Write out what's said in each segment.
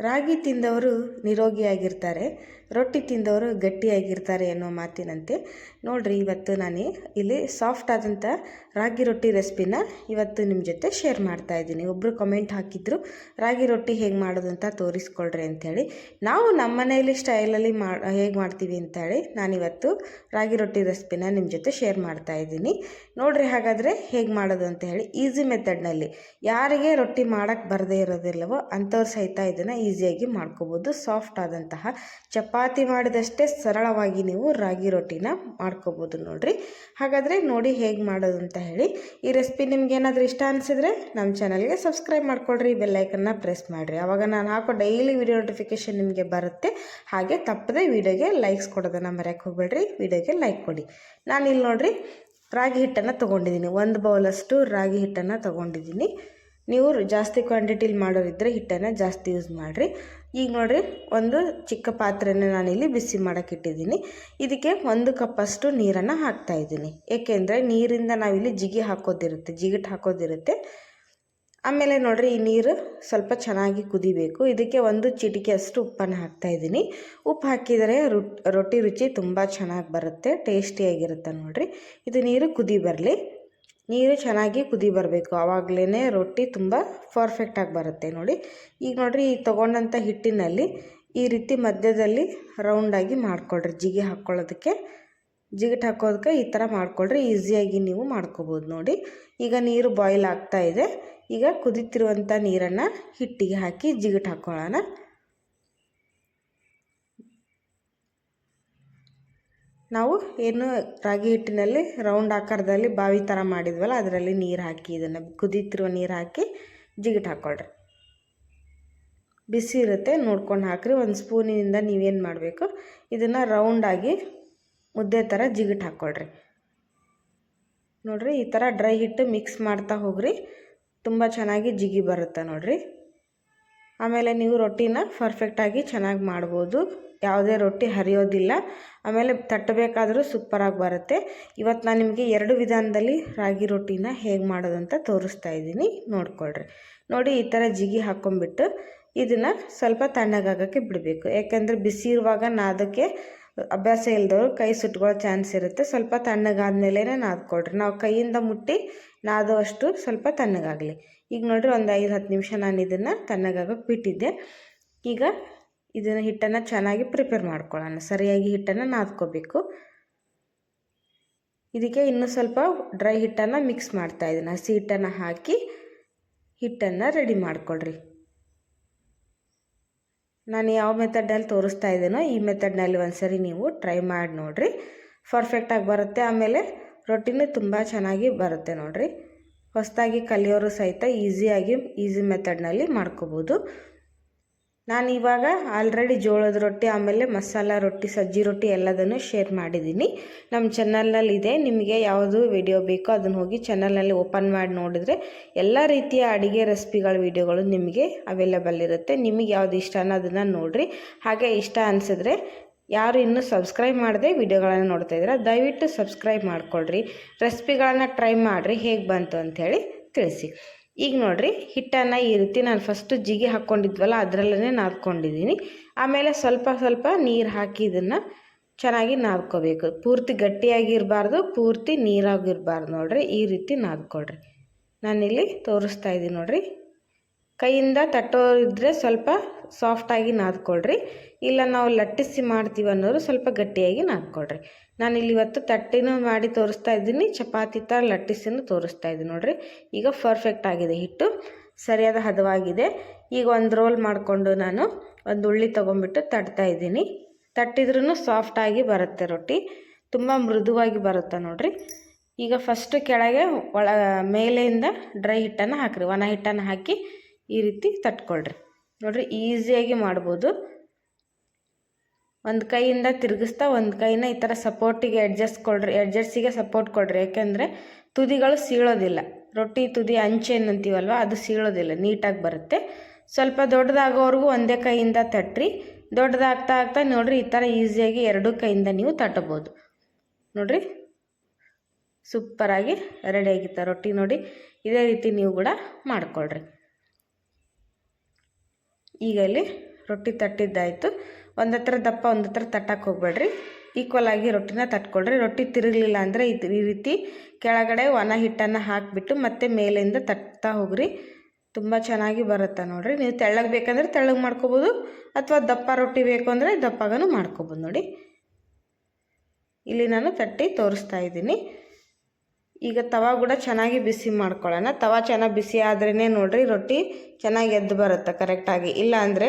ರಾಗಿ ತಿಂದವರು ನಿರೋಗಿಯಾಗಿರ್ತಾರೆ. ರೊಟ್ಟಿ ತಿಂದವರು ಗಟ್ಟಿಯಾಗಿರ್ತಾರೆ ಅನ್ನೋ ಮಾತಿನಂತೆ. ನೋಡಿರಿ, ಇವತ್ತು ನಾನು ಇಲ್ಲಿ ಸಾಫ್ಟ್ ಆದಂಥ ರಾಗಿ ರೊಟ್ಟಿ ರೆಸಿಪಿನ ಇವತ್ತು ನಿಮ್ಮ ಜೊತೆ ಶೇರ್ ಮಾಡ್ತಾ ಇದ್ದೀನಿ. ಒಬ್ಬರು ಕಮೆಂಟ್ ಹಾಕಿದ್ರು, ರಾಗಿ ರೊಟ್ಟಿ ಹೇಗೆ ಮಾಡೋದು ಅಂತ ತೋರಿಸ್ಕೊಳ್ರಿ ಅಂಥೇಳಿ ನಾವು ನಮ್ಮ ಮನೆಯಲ್ಲಿ ಸ್ಟೈಲಲ್ಲಿ ಮಾ, ಹೇಗೆ ಮಾಡ್ತೀವಿ ಅಂತೇಳಿ ನಾನಿವತ್ತು ರಾಗಿ ರೊಟ್ಟಿ ರೆಸಿಪಿನ ನಿಮ್ಮ ಜೊತೆ ಶೇರ್ ಮಾಡ್ತಾ ಇದ್ದೀನಿ. ನೋಡಿರಿ ಹಾಗಾದರೆ ಹೇಗೆ ಮಾಡೋದು ಅಂತ ಹೇಳಿ ಈಸಿ ಮೆಥಡ್ನಲ್ಲಿ ಯಾರಿಗೆ ರೊಟ್ಟಿ ಮಾಡೋಕ್ಕೆ ಬರದೇ ಇರೋದಿಲ್ಲವೋ ಅಂಥವ್ರು ಸಹಿತ ಇದನ್ನು ಈಸಿಯಾಗಿ ಮಾಡ್ಕೋಬೋದು. ಸಾಫ್ಟ್ ಆದಂತಹ ಚಪಾತಿ ಮಾಡಿದಷ್ಟೇ ಸರಳವಾಗಿ ನೀವು ರಾಗಿ ರೊಟ್ಟಿನ ಮಾಡ್ಕೋಬೋದು ನೋಡಿರಿ. ಹಾಗಾದರೆ ನೋಡಿ ಹೇಗೆ ಮಾಡೋದು ಅಂತ ಹೇಳಿ. ಈ ರೆಸಿಪಿ ನಿಮ್ಗೆ ಏನಾದರೂ ಇಷ್ಟ ಅನಿಸಿದ್ರೆ ನಮ್ಮ ಚಾನಲ್ಗೆ ಸಬ್ಸ್ಕ್ರೈಬ್ ಮಾಡ್ಕೊಳ್ರಿ ಬೆಲ್ಲೈಕನ್ನ ಪ್ರೆಸ್ ಮಾಡಿರಿ. ಅವಾಗ ನಾನು ಹಾಕೋ ಡೈಲಿ ವಿಡಿಯೋ ನೋಟಿಫಿಕೇಷನ್ ನಿಮಗೆ ಬರುತ್ತೆ. ಹಾಗೆ ತಪ್ಪದೆ ವಿಡಿಯೋಗೆ ಲೈಕ್ಸ್ ಕೊಡೋದನ್ನು ಮರೆಯೋಕ್ಕೆ ಹೋಗ್ಬೇಡ್ರಿ. ವಿಡಿಯೋಗೆ ಲೈಕ್ ಕೊಡಿ. ನಾನು ಇಲ್ಲಿ ನೋಡಿರಿ, ರಾಗಿ ಹಿಟ್ಟನ್ನು ತೊಗೊಂಡಿದ್ದೀನಿ. ಒಂದು ಬೌಲಷ್ಟು ರಾಗಿ ಹಿಟ್ಟನ್ನು ತೊಗೊಂಡಿದ್ದೀನಿ. ನೀವು ಜಾಸ್ತಿ ಕ್ವಾಂಟಿಟಿಲಿ ಮಾಡೋರಿದ್ದರೆ ಹಿಟ್ಟನ್ನು ಜಾಸ್ತಿ ಯೂಸ್ ಮಾಡಿರಿ. ಈಗ ನೋಡಿರಿ, ಒಂದು ಚಿಕ್ಕ ಪಾತ್ರೆನ ನಾನಿಲ್ಲಿ ಬಿಸಿ ಮಾಡೋಕೆ ಇಟ್ಟಿದ್ದೀನಿ. ಇದಕ್ಕೆ ಒಂದು ಕಪ್ಪಷ್ಟು ನೀರನ್ನು ಹಾಕ್ತಾಯಿದ್ದೀನಿ ಏಕೆಂದರೆ ನೀರಿಂದ ನಾವಿಲ್ಲಿ ಜಿಗಿ ಹಾಕೋದಿರುತ್ತೆ, ಜಿಗಿಟ್ ಹಾಕೋದಿರುತ್ತೆ. ಆಮೇಲೆ ನೋಡಿರಿ, ಈ ನೀರು ಸ್ವಲ್ಪ ಚೆನ್ನಾಗಿ ಕುದಿಬೇಕು. ಇದಕ್ಕೆ ಒಂದು ಚಿಟಿಕೆಯಷ್ಟು ಉಪ್ಪನ್ನು ಹಾಕ್ತಾಯಿದ್ದೀನಿ ಉಪ್ಪು ಹಾಕಿದರೆ ರೊಟ್ಟಿ ರುಚಿ ತುಂಬ ಚೆನ್ನಾಗಿ ಬರುತ್ತೆ, ಟೇಸ್ಟಿಯಾಗಿರುತ್ತೆ ನೋಡಿರಿ. ಇದು ನೀರು ಕುದಿ ಬರಲಿ. ನೀರು ಚೆನ್ನಾಗಿ ಕುದಿ ಬರಬೇಕು. ಆವಾಗಲೇ ರೊಟ್ಟಿ ತುಂಬ ಪರ್ಫೆಕ್ಟಾಗಿ ಬರುತ್ತೆ ನೋಡಿ. ಈಗ ನೋಡಿರಿ ಈ ತೊಗೊಂಡಂಥ ಹಿಟ್ಟಿನಲ್ಲಿ ಈ ರೀತಿ ಮಧ್ಯದಲ್ಲಿ ರೌಂಡಾಗಿ ಮಾಡ್ಕೊಳ್ರಿ. ಜಿಗಿ ಹಾಕ್ಕೊಳ್ಳೋದಕ್ಕೆ ಜಿಗಿಟ್ ಹಾಕೋದಕ್ಕೆ ಈ ಥರ ಮಾಡ್ಕೊಳ್ರಿ. ಈಸಿಯಾಗಿ ನೀವು ಮಾಡ್ಕೋಬೋದು ನೋಡಿ. ಈಗ ನೀರು ಬಾಯ್ಲ್ ಆಗ್ತಾ ಇದೆ. ಈಗ ಕುದೀತಿರುವಂಥ ನೀರನ್ನು ಹಿಟ್ಟಿಗೆ ಹಾಕಿ ಜಿಗಿಟ್ ಹಾಕ್ಕೊಳ್ಳೋಣ ನಾವು ಏನು ರಾಗಿ ಹಿಟ್ಟಿನಲ್ಲಿ ರೌಂಡ್ ಆಕಾರದಲ್ಲಿ ಬಾವಿ ಥರ ಮಾಡಿದ್ವಲ್ಲ, ಅದರಲ್ಲಿ ನೀರು ಹಾಕಿ ಇದನ್ನು ಕುದೀತಿರುವ ನೀರು ಹಾಕಿ ಜಿಗಿಟ್ ಹಾಕ್ಕೊಳ್ರಿ ಬಿಸಿ ಇರುತ್ತೆ, ನೋಡ್ಕೊಂಡು ಹಾಕ್ರಿ. ಒಂದು ಸ್ಪೂನಿನಿಂದ ನೀವೇನು ಮಾಡಬೇಕು, ಇದನ್ನು ರೌಂಡಾಗಿ ಮುದ್ದೆ ಥರ ಜಿಗಿಟ್ ಹಾಕ್ಕೊಳ್ರಿ ನೋಡಿರಿ, ಈ ಥರ ಡ್ರೈ ಹಿಟ್ಟು ಮಿಕ್ಸ್ ಮಾಡ್ತಾ ಹೋಗ್ರಿ. ತುಂಬ ಚೆನ್ನಾಗಿ ಜಿಗಿ ಬರುತ್ತೆ ನೋಡಿರಿ. ಆಮೇಲೆ ನೀವು ರೊಟ್ಟಿನ ಪರ್ಫೆಕ್ಟಾಗಿ ಚೆನ್ನಾಗಿ ಮಾಡ್ಬೋದು. ಯಾವುದೇ ರೊಟ್ಟಿ ಹರಿಯೋದಿಲ್ಲ. ಆಮೇಲೆ ತಟ್ಟಬೇಕಾದರೂ ಸೂಪರಾಗಿ ಬರುತ್ತೆ. ಇವತ್ತು ನಾನು ನಿಮಗೆ ಎರಡು ವಿಧಾನದಲ್ಲಿ ರಾಗಿ ರೊಟ್ಟಿನ ಹೇಗೆ ಮಾಡೋದಂತ ತೋರಿಸ್ತಾ ಇದ್ದೀನಿ. ನೋಡ್ಕೊಳ್ರಿ. ನೋಡಿ, ಈ ಥರ ಜಿಗಿ ಹಾಕ್ಕೊಂಬಿಟ್ಟು ಇದನ್ನು ಸ್ವಲ್ಪ ತಣ್ಣಗಾಗೋಕ್ಕೆ ಬಿಡಬೇಕು. ಯಾಕೆಂದರೆ ಬಿಸಿ ಇರುವಾಗ ನಾದಕ್ಕೆ ಅಭ್ಯಾಸ ಇಲ್ದವ್ರು ಕೈ ಸುಟ್ಕೊಳ್ಳೋ ಚಾನ್ಸ್ ಇರುತ್ತೆ. ಸ್ವಲ್ಪ ತಣ್ಣಗಾದ್ಮೇಲೆ ನಾದ್ಕೊಳ್ರಿ. ನಾವು ಕೈಯಿಂದ ಮುಟ್ಟಿ ನಾದೋವಷ್ಟು ಸ್ವಲ್ಪ ತಣ್ಣಗಾಗಲಿ. ಈಗ ನೋಡಿರಿ ಒಂದು ಐದು, ಹತ್ತು ನಿಮಿಷ ನಾನು ಇದನ್ನು ತಣ್ಣಗಾಗಕ್ಕೆ ಬಿಟ್ಟಿದ್ದೆ. ಈಗ ಇದನ್ನು ಹಿಟ್ಟನ್ನು ಚೆನ್ನಾಗಿ ಪ್ರಿಪೇರ್ ಮಾಡ್ಕೊಳ್ಳೋಣ. ಸರಿಯಾಗಿ ಹಿಟ್ಟನ್ನು ನಾದ್ಕೋಬೇಕು. ಇದಕ್ಕೆ ಇನ್ನೂ ಸ್ವಲ್ಪ ಡ್ರೈ ಹಿಟ್ಟನ್ನು ಮಿಕ್ಸ್ ಮಾಡ್ತಾ ಇದ್ದೀನಿ ಹಸಿ ಹಿಟ್ಟನ್ನು ಹಾಕಿ ಹಿಟ್ಟನ್ನು ರೆಡಿ ಮಾಡ್ಕೊಳ್ರಿ. ನಾನು ಯಾವ ಮೆಥಡಲ್ಲಿ ತೋರಿಸ್ತಾ ಇದ್ದೀನೋ ಈ ಮೆಥಡ್ನಲ್ಲಿ ಒಂದ್ಸರಿ ನೀವು ಟ್ರೈ ಮಾಡಿ ನೋಡಿರಿ. ಪರ್ಫೆಕ್ಟಾಗಿ ಬರುತ್ತೆ. ಆಮೇಲೆ ರೊಟ್ಟಿನೂ ತುಂಬ ಚೆನ್ನಾಗಿ ಬರುತ್ತೆ ನೋಡಿರಿ. ಹೊಸದಾಗಿ ಕಲಿಯೋರು ಸಹಿತ ಈಸಿಯಾಗಿ ಈಸಿ ಮೆಥಡ್ನಲ್ಲಿ ಮಾಡ್ಕೋಬೋದು. ನಾನು ಇವಾಗ ಆಲ್ರೆಡಿ ಜೋಳದ ರೊಟ್ಟಿ, ಆಮೇಲೆ ಮಸಾಲ ರೊಟ್ಟಿ, ಸಜ್ಜಿ ರೊಟ್ಟಿ ಎಲ್ಲದನ್ನು ಶೇರ್ ಮಾಡಿದ್ದೀನಿ. ನಮ್ಮ ಚಾನಲ್ನಲ್ಲಿ ಇದೆ. ನಿಮಗೆ ಯಾವುದು ವಿಡಿಯೋ ಬೇಕೋ ಅದನ್ನು ಹೋಗಿ ಚಾನಲ್ನಲ್ಲಿ ಓಪನ್ ಮಾಡಿ ನೋಡಿದರೆ ಎಲ್ಲ ರೀತಿಯ ಅಡುಗೆ ರೆಸಿಪಿಗಳ ವಿಡಿಯೋಗಳು ನಿಮಗೆ ಅವೈಲೇಬಲ್ ಇರುತ್ತೆ. ನಿಮಗೆ ಯಾವುದು ಇಷ್ಟನೋ ಅದನ್ನು ನೋಡಿರಿ. ಹಾಗೆ ಇಷ್ಟ ಅನಿಸಿದ್ರೆ ಯಾರು ಇನ್ನೂ ಸಬ್ಸ್ಕ್ರೈಬ್ ಮಾಡದೆ ವಿಡಿಯೋಗಳನ್ನು ನೋಡ್ತಾ ಇದ್ದೀರಾ ದಯವಿಟ್ಟು ಸಬ್ಸ್ಕ್ರೈಬ್ ಮಾಡ್ಕೊಳ್ರಿ. ರೆಸಿಪಿಗಳನ್ನು ಟ್ರೈ ಮಾಡಿರಿ. ಹೇಗೆ ಬಂತು ಅಂಥೇಳಿ ತಿಳಿಸಿ. ಈಗ ನೋಡಿರಿ ಹಿಟ್ಟನ್ನು ಈ ರೀತಿ ನಾನು ಫಸ್ಟು ಜಿಗಿ ಹಾಕ್ಕೊಂಡಿದ್ವಲ್ಲ ಅದರಲ್ಲೇ ನಾದ್ಕೊಂಡಿದ್ದೀನಿ. ಆಮೇಲೆ ಸ್ವಲ್ಪ ಸ್ವಲ್ಪ ನೀರು ಹಾಕಿ ಇದನ್ನು ಚೆನ್ನಾಗಿ ನಾದ್ಕೋಬೇಕು. ಪೂರ್ತಿ ಗಟ್ಟಿಯಾಗಿರಬಾರ್ದು, ಪೂರ್ತಿ ನೀರಾಗಿರಬಾರ್ದು ನೋಡಿರಿ, ಈ ರೀತಿ ನಾದ್ಕೊಳ್ರಿ. ನಾನಿಲ್ಲಿ ತೋರಿಸ್ತಾ ಇದ್ದೀನಿ ನೋಡಿರಿ. ಕೈಯಿಂದ ತಟ್ಟೋ ಸ್ವಲ್ಪ ಸಾಫ್ಟಾಗಿ ನಾದ್ಕೊಳ್ರಿ. ಇಲ್ಲ ನಾವು ಲಟ್ಟಿಸಿ ಮಾಡ್ತೀವಿ ಅನ್ನೋರು ಸ್ವಲ್ಪ ಗಟ್ಟಿಯಾಗಿ ನಾದ್ಕೊಳ್ರಿ. ನಾನಿಲ್ಲಿ ಇವತ್ತು ತಟ್ಟಿನೂ ಮಾಡಿ ತೋರಿಸ್ತಾ ಇದ್ದೀನಿ. ಚಪಾತಿ ಥರ ಲಟ್ಟಿಸಿನೂ ತೋರಿಸ್ತಾ ಇದ್ದೀನಿ ನೋಡಿರಿ. ಈಗ ಪರ್ಫೆಕ್ಟ್ ಆಗಿದೆ ಹಿಟ್ಟು. ಸರಿಯಾದ ಹದವಾಗಿದೆ. ಈಗ ಒಂದು ರೋಲ್ ಮಾಡಿಕೊಂಡು ನಾನು ಒಂದು ಉಳ್ಳಿ ತೊಗೊಂಬಿಟ್ಟು ತಟ್ತಾ ಇದ್ದೀನಿ. ತಟ್ಟಿದ್ರೂ ಸಾಫ್ಟಾಗಿ ಬರುತ್ತೆ ರೊಟ್ಟಿ. ತುಂಬ ಮೃದುವಾಗಿ ಬರುತ್ತೆ ನೋಡಿರಿ. ಈಗ ಫಸ್ಟು ಕೆಳಗೆ ಒಳ, ಮೇಲೆಯಿಂದ ಡ್ರೈ ಹಿಟ್ಟನ್ನು ಹಾಕಿರಿ. ಒಣ ಹಿಟ್ಟನ್ನು ಹಾಕಿ ಈ ರೀತಿ ತಟ್ಕೊಳ್ರಿ. ನೋಡಿರಿ ಈಸಿಯಾಗಿ ಮಾಡ್ಬೋದು. ಒಂದು ಕೈಯಿಂದ ತಿರುಗಿಸ್ತಾ, ಒಂದು ಕೈನ ಈ ಥರ ಸಪೋರ್ಟಿಗೆ ಅಡ್ಜಸ್ಟ್ ಕೊಡ್ರಿ ಅಡ್ಜಸ್ಟಿಗೆ ಸಪೋರ್ಟ್ ಕೊಡ್ರಿ. ಯಾಕೆಂದರೆ ತುದಿಗಳು ಸೀಳೋದಿಲ್ಲ. ರೊಟ್ಟಿ ತುದಿ ಅಂಚೆ ಏನಂತೀವಲ್ವ, ಅದು ಸೀಳೋದಿಲ್ಲ, ನೀಟಾಗಿ ಬರುತ್ತೆ. ಸ್ವಲ್ಪ ದೊಡ್ಡದಾಗೋವರೆಗೂ ಒಂದೇ ಕೈಯಿಂದ ತಟ್ಟ್ರಿ ದೊಡ್ಡದಾಗ್ತಾ ಆಗ್ತಾ ನೋಡ್ರಿ, ಈ ಥರ ಈಸಿಯಾಗಿ ಎರಡೂ ಕೈಯಿಂದ ನೀವು ತಟ್ಟಬೋದು ನೋಡ್ರಿ ಸೂಪರಾಗಿ ರೆಡಿಯಾಗಿತ್ತ ರೊಟ್ಟಿ ನೋಡಿ. ಇದೇ ರೀತಿ ನೀವು ಕೂಡ ಮಾಡ್ಕೊಳ್ರಿ. ಈಗ ಇಲ್ಲಿ ರೊಟ್ಟಿ ತಟ್ಟಿದ್ದಾಯಿತು. ಒಂದು ಹತ್ರ ದಪ್ಪ ಒಂದು ಹತ್ರ ತಟ್ಟಕ್ಕೆ ಹೋಗ್ಬೇಡ್ರಿ. ಈಕ್ವಲ್ ಆಗಿ ರೊಟ್ಟಿನ ತಟ್ಕೊಳ್ರಿ. ರೊಟ್ಟಿ ತಿರುಗಲಿಲ್ಲ ಅಂದರೆ ಇದು ಈ ರೀತಿ ಕೆಳಗಡೆ ಒಣ ಹಿಟ್ಟನ್ನು ಹಾಕಿಬಿಟ್ಟು ಮತ್ತೆ ಮೇಲಿಂದ ತಟ್ತಾ ಹೋಗ್ರಿ. ತುಂಬ ಚೆನ್ನಾಗಿ ಬರುತ್ತೆ ನೋಡಿರಿ. ನೀವು ತೆಳ್ಳಗೆ ಬೇಕಂದ್ರೆ ತೆಳ್ಳಗೆ ಮಾಡ್ಕೊಬೋದು, ಅಥವಾ ದಪ್ಪ ರೊಟ್ಟಿ ಬೇಕು ಅಂದರೆ ದಪ್ಪಗನೂ ಮಾಡ್ಕೋಬೋದು ನೋಡಿ. ಇಲ್ಲಿ ನಾನು ತಟ್ಟಿ ತೋರಿಸ್ತಾ ಇದ್ದೀನಿ. ಈಗ ತವಾ ಕೂಡ ಚೆನ್ನಾಗಿ ಬಿಸಿ ಮಾಡ್ಕೊಳ್ಳೋಣ. ತವಾ ಚೆನ್ನಾಗಿ ಬಿಸಿ ಆದ್ರೇ ನೋಡಿರಿ ರೊಟ್ಟಿ ಚೆನ್ನಾಗಿ ಎದ್ದು ಬರುತ್ತೆ ಕರೆಕ್ಟಾಗಿ ಇಲ್ಲಾಂದರೆ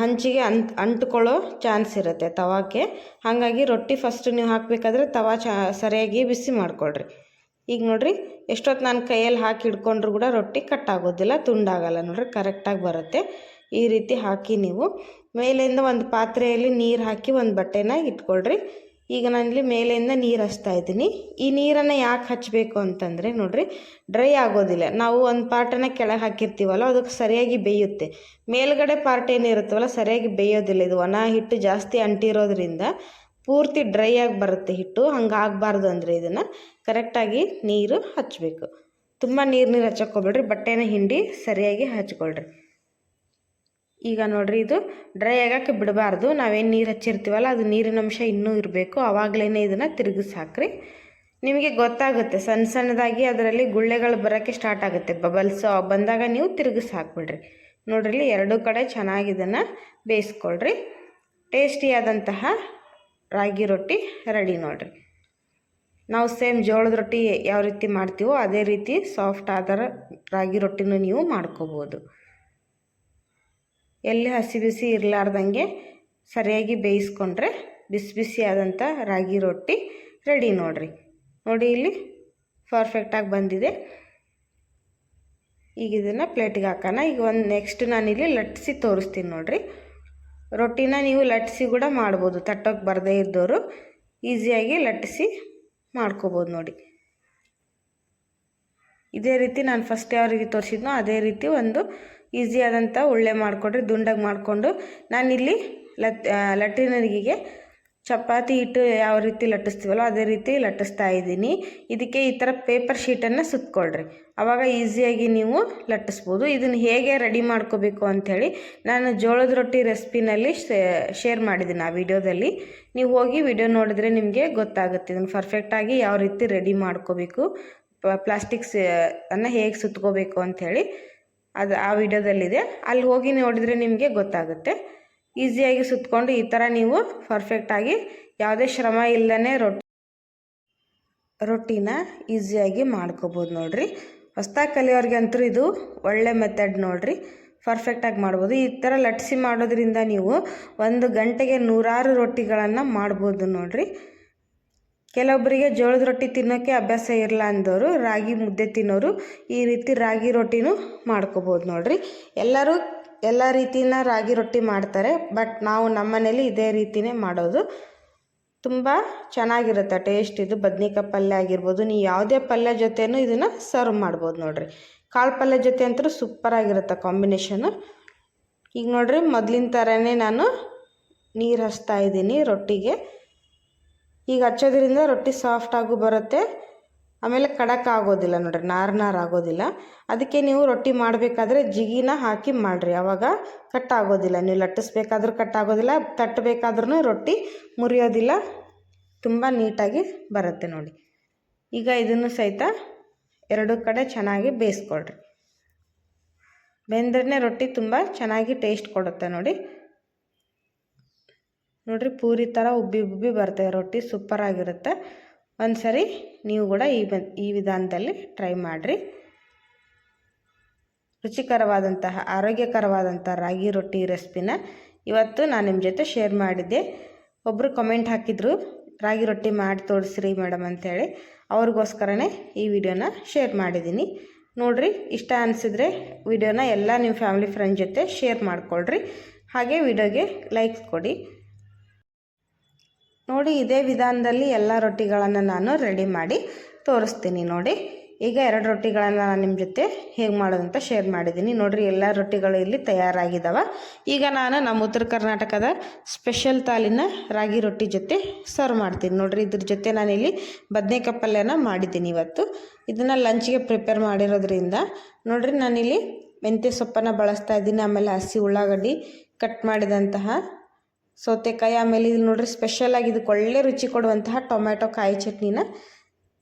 ಹಂಚಿಗೆ ಅಂಟ್ ಅಂಟ್ಕೊಳ್ಳೋ ಚಾನ್ಸ್ ಇರುತ್ತೆ ತವಾಕ್ಕೆ. ಹಾಗಾಗಿ ರೊಟ್ಟಿ ಫಸ್ಟ್ ನೀವು ಹಾಕಬೇಕಾದ್ರೆ ತವಾ ಚ, ಸರಿಯಾಗಿ ಬಿಸಿ ಮಾಡ್ಕೊಳ್ರಿ. ಈಗ ನೋಡಿರಿ, ಎಷ್ಟೊತ್ತು ನಾನು ಕೈಯಲ್ಲಿ ಹಾಕಿ ಹಿಡ್ಕೊಂಡ್ರು ಕೂಡ ರೊಟ್ಟಿ ಕಟ್ ಆಗೋದಿಲ್ಲ, ತುಂಡಾಗಲ್ಲ ನೋಡ್ರಿ ಕರೆಕ್ಟಾಗಿ ಬರುತ್ತೆ. ಈ ರೀತಿ ಹಾಕಿ ನೀವು, ಮೇಲಿಂದ ಒಂದು ಪಾತ್ರೆಯಲ್ಲಿ ನೀರು ಹಾಕಿ ಒಂದು ಬಟ್ಟೆನ ಇಟ್ಕೊಳ್ರಿ. ಈಗ ನಾನಿಲ್ಲಿ ಮೇಲಿಂದ ನೀರು ಹಚ್ತಾ ಇದ್ದೀನಿ. ಈ ನೀರನ್ನು ಯಾಕೆ ಹಚ್ಚಬೇಕು ಅಂತಂದರೆ ನೋಡಿರಿ ಡ್ರೈ ಆಗೋದಿಲ್ಲ. ನಾವು ಒಂದು ಪಾರ್ಟನ್ನು ಕೆಳಗೆ ಹಾಕಿರ್ತೀವಲ್ಲ ಅದಕ್ಕೆ ಸರಿಯಾಗಿ ಬೇಯುತ್ತೆ. ಮೇಲ್ಗಡೆ ಪಾರ್ಟ್ ಏನಿರುತ್ತವಲ್ಲ ಸರಿಯಾಗಿ ಬೇಯೋದಿಲ್ಲ. ಇದು ಒಣ ಹಿಟ್ಟು ಜಾಸ್ತಿ ಅಂಟಿರೋದ್ರಿಂದ ಪೂರ್ತಿ ಡ್ರೈ ಆಗಿ ಬರುತ್ತೆ ಹಿಟ್ಟು. ಹಂಗೆ ಆಗಬಾರ್ದು ಅಂದರೆ ಇದನ್ನು ಕರೆಕ್ಟಾಗಿ ನೀರು ಹಚ್ಚಬೇಕು ತುಂಬ ನೀರು ನೀರು ಹಚ್ಚಕ್ಕೆ ಬಟ್ಟೆನ ಹಿಂಡಿ ಸರಿಯಾಗಿ ಹಚ್ಕೊಳ್ರಿ. ಈಗ ನೋಡ್ರಿ ಇದು ಡ್ರೈ ಆಗಕ್ಕೆ ಬಿಡಬಾರ್ದು. ನಾವೇನು ನೀರು ಹಚ್ಚಿರ್ತೀವಲ್ಲ, ಅದು ನೀರಿನ ಅಂಶ ಇನ್ನೂ ಇರಬೇಕು. ಆವಾಗಲೇ ಇದನ್ನು ತಿರುಗಿಸಿ ಹಾಕ್ರಿ ನಿಮಗೆ ಗೊತ್ತಾಗುತ್ತೆ ಸಣ್ಣ ಸಣ್ಣದಾಗಿ ಅದರಲ್ಲಿ ಗುಳ್ಳೆಗಳು ಬರೋಕ್ಕೆ ಸ್ಟಾರ್ಟ್ ಆಗುತ್ತೆ. ಬಬಲ್ಸ್ ಬಂದಾಗ ನೀವು ತಿರುಗಿಸಿ ಹಾಕ್ಬಿಡ್ರಿ ನೋಡ್ರಿ, ಎರಡೂ ಕಡೆ ಚೆನ್ನಾಗಿ ಇದನ್ನು ಬೇಯಿಸ್ಕೊಳ್ರಿ. ಟೇಸ್ಟಿಯಾದಂತಹ ರಾಗಿ ರೊಟ್ಟಿ ರೆಡಿ ನೋಡಿರಿ. ನಾವು ಸೇಮ್ ಜೋಳದ ರೊಟ್ಟಿ ಯಾವ ರೀತಿ ಮಾಡ್ತೀವೋ ಅದೇ ರೀತಿ ಸಾಫ್ಟ್ ಆದರ ರಾಗಿ ರೊಟ್ಟಿನೂ ನೀವು ಮಾಡ್ಕೋಬೋದು. ಎಲ್ಲಿ ಹಸಿ ಬಿಸಿ ಇರಲಾರ್ದಂಗೆ ಸರಿಯಾಗಿ ಬೇಯಿಸ್ಕೊಂಡ್ರೆ ಬಿಸಿ ಬಿಸಿ ಆದಂಥ ರಾಗಿ ರೊಟ್ಟಿ ರೆಡಿ ನೋಡಿರಿ. ನೋಡಿ ಇಲ್ಲಿ ಪರ್ಫೆಕ್ಟಾಗಿ ಬಂದಿದೆ. ಈಗ ಇದನ್ನು ಪ್ಲೇಟಿಗೆ ಹಾಕೋಣ. ಈಗ ಒಂದು ನೆಕ್ಸ್ಟ್ ನಾನಿಲ್ಲಿ ಲಟ್ಟಿಸಿ ತೋರಿಸ್ತೀನಿ ನೋಡಿರಿ. ರೊಟ್ಟಿನ ನೀವು ಲಟ್ಟಿಸಿ ಕೂಡ ಮಾಡ್ಬೋದು. ತಟ್ಟೋಕೆ ಬರದೇ ಇದ್ದವರು ಈಸಿಯಾಗಿ ಲಟ್ಟಿಸಿ ಮಾಡ್ಕೋಬೋದು ನೋಡಿ. ಇದೇ ರೀತಿ ನಾನು ಫಸ್ಟ್ ಯಾವ ರೀತಿ ತೋರಿಸಿದ್ನೋ ಅದೇ ರೀತಿ ಒಂದು ಈಸಿಯಾದಂಥ ಉಳ್ಳೆ ಮಾಡಿಕೊಡ್ರಿ ದುಂಡಾಗಿ ಮಾಡಿಕೊಂಡು ನಾನಿಲ್ಲಿ ಲತ್ ಲಟ್ಟಿನರಿಗೆ ಚಪಾತಿ ಹಿಟ್ಟು ಯಾವ ರೀತಿ ಲಟ್ಟಿಸ್ತೀವಲ್ಲೋ ಅದೇ ರೀತಿ ಲಟ್ಟಿಸ್ತಾ ಇದ್ದೀನಿ. ಇದಕ್ಕೆ ಈ ಥರ ಪೇಪರ್ ಶೀಟನ್ನು ಸುತ್ತಕೊಳ್ರಿ ಆವಾಗ ಈಸಿಯಾಗಿ ನೀವು ಲಟ್ಟಿಸ್ಬೋದು. ಇದನ್ನು ಹೇಗೆ ರೆಡಿ ಮಾಡ್ಕೋಬೇಕು ಅಂಥೇಳಿ ನಾನು ಜೋಳದ ರೊಟ್ಟಿ ರೆಸಿಪಿನಲ್ಲಿ ಶೇರ್ ಮಾಡಿದ್ದೀನಿ ಆ ವಿಡಿಯೋದಲ್ಲಿ. ನೀವು ಹೋಗಿ ವಿಡಿಯೋ ನೋಡಿದ್ರೆ ನಿಮಗೆ ಗೊತ್ತಾಗುತ್ತೆ ಇದನ್ನು ಪರ್ಫೆಕ್ಟಾಗಿ ಯಾವ ರೀತಿ ರೆಡಿ ಮಾಡ್ಕೋಬೇಕು ಪ್ಲಾಸ್ಟಿಕ್ಸ್ ಅನ್ನು ಹೇಗೆ ಸುತ್ಕೋಬೇಕು ಅಂಥೇಳಿ. ಅದು ಆ ವಿಡಿಯೋದಲ್ಲಿದೆ. ಅಲ್ಲಿ ಹೋಗಿ ನೋಡಿದರೆ ನಿಮಗೆ ಗೊತ್ತಾಗುತ್ತೆ. ಈಸಿಯಾಗಿ ಸುತ್ತಕೊಂಡು ಈ ಥರ ನೀವು ಪರ್ಫೆಕ್ಟಾಗಿ ಯಾವುದೇ ಶ್ರಮ ಇಲ್ಲದೇ ರೊಟ್ಟಿ ರೊಟ್ಟಿನ ಈಸಿಯಾಗಿ ಮಾಡ್ಕೋಬೋದು ನೋಡಿರಿ. ಹೊಸ್ದಾಗಿ ಕಲಿಯೋರಿಗೆ ಅಂತೂ ಇದು ಒಳ್ಳೆ ಮೆಥಡ್ ನೋಡಿರಿ. ಪರ್ಫೆಕ್ಟಾಗಿ ಮಾಡ್ಬೋದು. ಈ ಥರ ಲಟ್ಸಿ ಮಾಡೋದ್ರಿಂದ ನೀವು ಒಂದು ಗಂಟೆಗೆ ನೂರಾರು ರೊಟ್ಟಿಗಳನ್ನು ಮಾಡ್ಬೋದು ನೋಡಿರಿ. ಕೆಲವೊಬ್ಬರಿಗೆ ಜೋಳದ ರೊಟ್ಟಿ ತಿನ್ನೋಕ್ಕೆ ಅಭ್ಯಾಸ ಇರಲ್ಲ ಅಂದವರು ರಾಗಿ ಮುದ್ದೆ ತಿನ್ನೋರು ಈ ರೀತಿ ರಾಗಿ ರೊಟ್ಟಿನೂ ಮಾಡ್ಕೋಬೋದು ನೋಡಿರಿ. ಎಲ್ಲರೂ ಎಲ್ಲ ರೀತಿನ ರಾಗಿ ರೊಟ್ಟಿ ಮಾಡ್ತಾರೆ, ಬಟ್ ನಾವು ನಮ್ಮನೇಲಿ ಇದೇ ರೀತಿಯೇ ಮಾಡೋದು. ತುಂಬ ಚೆನ್ನಾಗಿರುತ್ತೆ, ಟೇಸ್ಟ್ ಇದು. ಬದ್ನಿಕಾಯಿ ಪಲ್ಯ ಆಗಿರ್ಬೋದು, ನೀವು ಯಾವುದೇ ಪಲ್ಯ ಜೊತೆನೂ ಇದನ್ನು ಸರ್ವ್ ಮಾಡ್ಬೋದು ನೋಡಿರಿ. ಕಾಳು ಪಲ್ಯ ಜೊತೆ ಅಂತೂ ಸೂಪರಾಗಿರುತ್ತೆ ಕಾಂಬಿನೇಷನು. ಈಗ ನೋಡಿರಿ, ಮೊದಲಿನ ಥರನೇ ನಾನು ನೀರು ಹಚ್ತಾ ಇದ್ದೀನಿ ರೊಟ್ಟಿಗೆ. ಈಗ ಹಚ್ಚೋದ್ರಿಂದ ರೊಟ್ಟಿ ಸಾಫ್ಟಾಗೂ ಬರುತ್ತೆ. ಆಮೇಲೆ ಕಡಕ್ ಆಗೋದಿಲ್ಲ ನೋಡಿರಿ, ನಾರು ನಾರು ಆಗೋದಿಲ್ಲ. ಅದಕ್ಕೆ ನೀವು ರೊಟ್ಟಿ ಮಾಡಬೇಕಾದ್ರೆ ಜಿಗಿನ ಹಾಕಿ ಮಾಡಿರಿ. ಆವಾಗ ಕಟ್ ಆಗೋದಿಲ್ಲ. ನೀವು ಲಟ್ಟಿಸ್ಬೇಕಾದ್ರೂ ಕಟ್ ಆಗೋದಿಲ್ಲ ತಟ್ಟಬೇಕಾದ್ರೂ ರೊಟ್ಟಿ ಮುರಿಯೋದಿಲ್ಲ. ತುಂಬ ನೀಟಾಗಿ ಬರುತ್ತೆ ನೋಡಿ. ಈಗ ಇದನ್ನು ಸಹಿತ ಎರಡು ಕಡೆ ಚೆನ್ನಾಗಿ ಬೇಯಿಸ್ಕೊಳ್ರಿ. ಬೆಂದ್ರೆ ರೊಟ್ಟಿ ತುಂಬ ಚೆನ್ನಾಗಿ ಟೇಸ್ಟ್ ಕೊಡುತ್ತೆ ನೋಡಿ. ನೋಡಿರಿ ಪೂರಿ ಥರ ಉಬ್ಬಿ ಉಬ್ಬಿ ಬರ್ತವೆ ರೊಟ್ಟಿ ಸೂಪರಾಗಿರುತ್ತೆ ಒಂದು ಸರಿ ನೀವು ಕೂಡ ಈ ಈ ವಿಧಾನದಲ್ಲಿ ಟ್ರೈ ಮಾಡಿರಿ. ರುಚಿಕರವಾದಂತಹ ಆರೋಗ್ಯಕರವಾದಂಥ ರಾಗಿ ರೊಟ್ಟಿ ರೆಸಿಪಿನ ಇವತ್ತು ನಾನು ನಿಮ್ಮ ಜೊತೆ ಶೇರ್ ಮಾಡಿದ್ದೆ. ಒಬ್ಬರು ಕಮೆಂಟ್ ಹಾಕಿದರು, ರಾಗಿ ರೊಟ್ಟಿ ಮಾಡಿ ತೋರಿಸ್ರಿ ಮೇಡಮ್ ಅಂಥೇಳಿ ಅವ್ರಿಗೋಸ್ಕರನೇ ಈ ವಿಡಿಯೋನ ಶೇರ್ ಮಾಡಿದ್ದೀನಿ. ನೋಡಿರಿ, ಇಷ್ಟ ಅನಿಸಿದ್ರೆ ವಿಡಿಯೋನ ಎಲ್ಲ ನಿಮ್ಮ ಫ್ಯಾಮಿಲಿ ಫ್ರೆಂಡ್ ಜೊತೆ ಶೇರ್ ಮಾಡಿಕೊಳ್ರಿ. ಹಾಗೆ ವಿಡಿಯೋಗೆ ಲೈಕ್ಸ್ ಕೊಡಿ. ನೋಡಿ, ಇದೇ ವಿಧಾನದಲ್ಲಿ ಎಲ್ಲ ರೊಟ್ಟಿಗಳನ್ನು ನಾನು ರೆಡಿ ಮಾಡಿ ತೋರಿಸ್ತೀನಿ ನೋಡಿ. ಈಗ ಎರಡು ರೊಟ್ಟಿಗಳನ್ನು ನಾನು ನಿಮ್ಮ ಜೊತೆ ಹೇಗೆ ಮಾಡೋದಂತ ಶೇರ್ ಮಾಡಿದ್ದೀನಿ ನೋಡಿರಿ, ಎಲ್ಲ ರೊಟ್ಟಿಗಳು ಇಲ್ಲಿ ತಯಾರಾಗಿದ್ದಾವೆ ಈಗ ನಾನು ನಮ್ಮ ಉತ್ತರ ಕರ್ನಾಟಕದ ಸ್ಪೆಷಲ್ ತಾಲಿನ ರಾಗಿ ರೊಟ್ಟಿ ಜೊತೆ ಸರ್ವ್ ಮಾಡ್ತೀನಿ. ನೋಡಿರಿ, ಇದ್ರ ಜೊತೆ ನಾನಿಲ್ಲಿ ಬದನೇಕಾಯಿ ಪಲ್ಯನ ಮಾಡಿದ್ದೀನಿ ಇವತ್ತು. ಇದನ್ನು ಲಂಚ್ಗೆ ಪ್ರಿಪೇರ್ ಮಾಡಿರೋದ್ರಿಂದ, ನೋಡಿರಿ, ನಾನಿಲ್ಲಿ ಮೆಂತ್ಯ ಸೊಪ್ಪನ್ನು ಬಳಸ್ತಾ ಇದ್ದೀನಿ. ಆಮೇಲೆ ಹಸಿ ಉಳ್ಳಾಗಡ್ಡಿ ಕಟ್ ಮಾಡಿದಂತಹ ಸೌತೆಕಾಯಿ ಆಮೇಲೆ ಇದು ನೋಡ್ರಿ ಸ್ಪೆಷಲ್ ಆಗಿ ಇದಕ್ಕೆ ಒಳ್ಳೆ ರುಚಿ ಕೊಡುವಂತಹ ಟೊಮ್ಯಾಟೊ ಕಾಯಿ ಚಟ್ನಿನ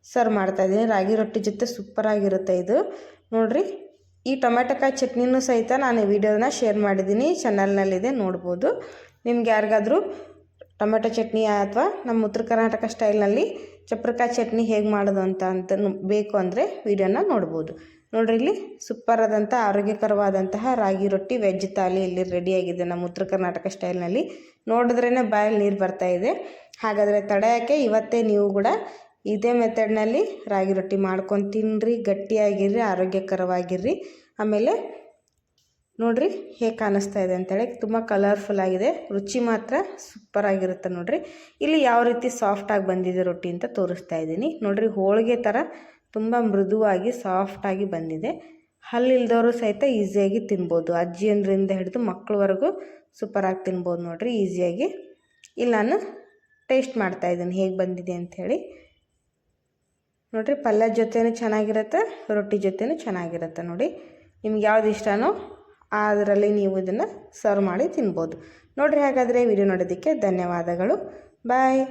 ಸರ್ವ್ ಮಾಡ್ತಾ ಇದ್ದೀನಿ. ರಾಗಿ ರೊಟ್ಟಿ ಜೊತೆ ಸೂಪರಾಗಿರುತ್ತೆ ಇದು. ನೋಡ್ರಿ, ಈ ಟೊಮ್ಯಾಟೊ ಕಾಯಿ ಚಟ್ನಿನೂ ಸಹಿತ ನಾನು ವಿಡಿಯೋನ ಶೇರ್ ಮಾಡಿದ್ದೀನಿ. ಚಾನಲ್ನಲ್ಲಿದೆ ನೋಡ್ಬೋದು. ನಿಮ್ಗೆ ಯಾರಿಗಾದರೂ ಟೊಮೆಟೊ ಚಟ್ನಿ ಅಥವಾ ನಮ್ಮ ಉತ್ತರ ಕರ್ನಾಟಕ ಸ್ಟೈಲ್ನಲ್ಲಿ ಚಪ್ರಕಾಯಿ ಚಟ್ನಿ ಹೇಗೆ ಮಾಡೋದು ಅಂತ ಅಂತ ಬೇಕು ಅಂದರೆ ವಿಡಿಯೋನ ನೋಡ್ಬೋದು. ನೋಡ್ರಿ ಇಲ್ಲಿ ಸೂಪರ್ ಆದಂಥ ಆರೋಗ್ಯಕರವಾದಂತಹ ರಾಗಿ ರೊಟ್ಟಿ ವೆಜ್ ತಾಲಿ ಇಲ್ಲಿ ರೆಡಿಯಾಗಿದೆ ನಮ್ಮ ಉತ್ತರ ಕರ್ನಾಟಕ ಸ್ಟೈಲ್ನಲ್ಲಿ. ನೋಡಿದ್ರೇ ಬಾಯಲ್ಲಿ ನೀರು ಬರ್ತಾ ಇದೆ. ಹಾಗಾದರೆ ತಡೆಯೋಕ್ಕೆ ಇವತ್ತೇ ನೀವು ಕೂಡ ಇದೇ ಮೆಥಡ್ನಲ್ಲಿ ರಾಗಿ ರೊಟ್ಟಿ ಮಾಡ್ಕೊಂಡು ತಿನ್ನಿರಿ ಗಟ್ಟಿಯಾಗಿರ್ರಿ, ಆರೋಗ್ಯಕರವಾಗಿರ್ರಿ. ಆಮೇಲೆ ನೋಡ್ರಿ ಹೇಗೆ ಕಾಣಿಸ್ತಾ ಇದೆ ಅಂತೇಳಿ. ತುಂಬ ಕಲರ್ಫುಲ್ ಆಗಿದೆ. ರುಚಿ ಮಾತ್ರ ಸೂಪರ್ ಆಗಿರುತ್ತೆ ನೋಡ್ರಿ. ಇಲ್ಲಿ ಯಾವ ರೀತಿ ಸಾಫ್ಟಾಗಿ ಬಂದಿದೆ ರೊಟ್ಟಿ ಅಂತ ತೋರಿಸ್ತಾ ಇದ್ದೀನಿ. ನೋಡ್ರಿ ಹೋಳಿಗೆ ಥರ ತುಂಬ ಮೃದುವಾಗಿ ಸಾಫ್ಟಾಗಿ ಬಂದಿದೆ. ಹಲ್ಲಿಲ್ದವರು ಸಹಿತ ಈಸಿಯಾಗಿ ತಿನ್ಬೋದು. ಅಜ್ಜಿಯಂದ್ರಿಂದ ಹಿಡಿದು ಮಕ್ಕಳವರೆಗೂ ಸೂಪರಾಗಿ ತಿನ್ಬೋದು ನೋಡಿರಿ ಈಸಿಯಾಗಿ ಇಲ್ಲ ನಾನು ಟೇಸ್ಟ್ ಮಾಡ್ತಾಯಿದ್ದೀನಿ ಹೇಗೆ ಬಂದಿದೆ ಅಂಥೇಳಿ ನೋಡಿರಿ, ಪಲ್ಯ ಜೊತೆನೂ ಚೆನ್ನಾಗಿರುತ್ತೆ, ರೊಟ್ಟಿ ಜೊತೆನೂ ಚೆನ್ನಾಗಿರುತ್ತೆ ನೋಡಿ. ನಿಮ್ಗೆ ಯಾವ್ದು ಇಷ್ಟನೋ ಅದರಲ್ಲಿ ನೀವು ಇದನ್ನು ಸರ್ವ್ ಮಾಡಿ ತಿನ್ಬೋದು. ನೋಡಿರಿ ಹಾಗಾದರೆ ವಿಡಿಯೋ ನೋಡೋದಕ್ಕೆ ಧನ್ಯವಾದಗಳು. ಬಾಯ್